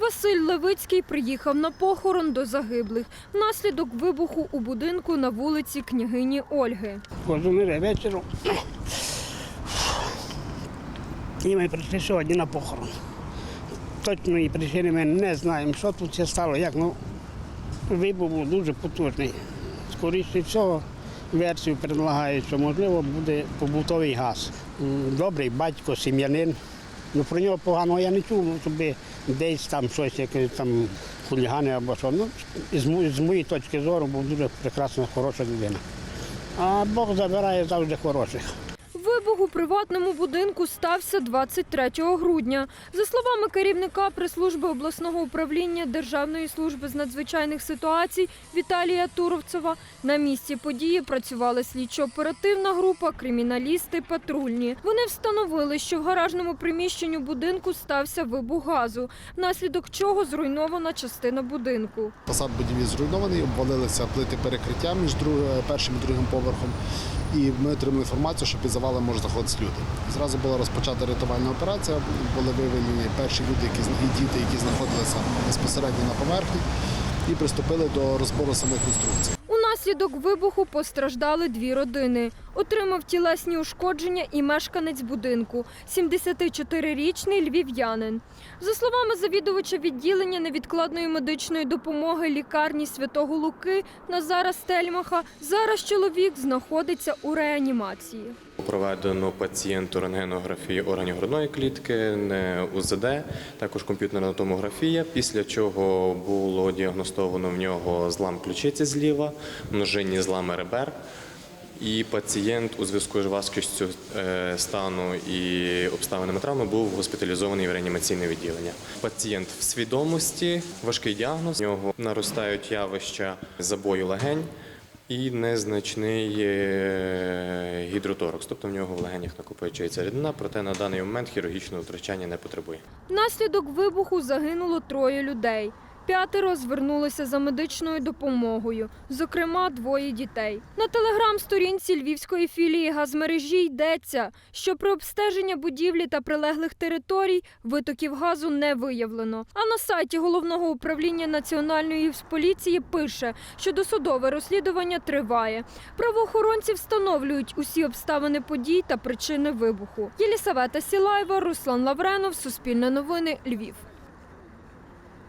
Василь Левицький приїхав на похорон до загиблих внаслідок вибуху у будинку на вулиці княгині Ольги. Кожен вечором. І ми прийшли сьогодні на похорон. Точної причини ми не знаємо, що тут це стало, як ну, вибух був дуже потужний. Скоріше всього, версію предлагають, що можливо буде побутовий газ. Добрий батько, сім'янин. Ну, про нього поганого я не чув, ну, щоб десь там щось, якесь там хулігани або що. Ну, з моєї точки зору був дуже прекрасна, хороша людина. А Бог забирає завжди хороших. У приватному будинку стався 23 грудня. За словами керівника прес-служби обласного управління Державної служби з надзвичайних ситуацій Віталія Туровцева, на місці події працювала слідчо-оперативна група, криміналісти, патрульні. Вони встановили, що в гаражному приміщенні будинку стався вибух газу, внаслідок чого зруйнована частина будинку. Фасад будівлі зруйнований, обвалилися плити перекриття між першим і другим поверхом. І ми отримали інформацію, що під завалом можуть знаходитися люди. Зразу була розпочата рятувальна операція. Були виявлені перші люди, які і діти, які знаходилися безпосередньо на поверхні, і приступили до розбору самих конструкцій. Унаслідок вибуху постраждали дві родини. Отримав тілесні ушкодження і мешканець будинку – 74-річний львів'янин. За словами завідувача відділення невідкладної медичної допомоги лікарні Святого Луки Назара Стельмаха, зараз чоловік знаходиться у реанімації. Проведено пацієнту рентгенографію органів грудної клітки, УЗД, також комп'ютерна томографія, після чого було діагностовано в нього злам ключиці зліва, множинні злами ребер. І пацієнт у зв'язку з важкістю е, стану і обставинами травми був госпіталізований в реанімаційне відділення. Пацієнт в свідомості, важкий діагноз. У нього наростають явища забою легень і незначний е, гідроторакс, тобто в нього в легенях накопичується рідина, проте на даний момент хірургічного втручання не потребує. Внаслідок вибуху загинуло троє людей. П'ятеро звернулися за медичною допомогою, зокрема двоє дітей. На телеграм-сторінці львівської філії газмережі йдеться, що при обстеженні будівлі та прилеглих територій витоків газу не виявлено. А на сайті головного управління національної поліції пише, що досудове розслідування триває. Правоохоронці встановлюють усі обставини подій та причини вибуху. Єлісавета Сілаєва, Руслан Лавренов, Суспільне новини, Львів.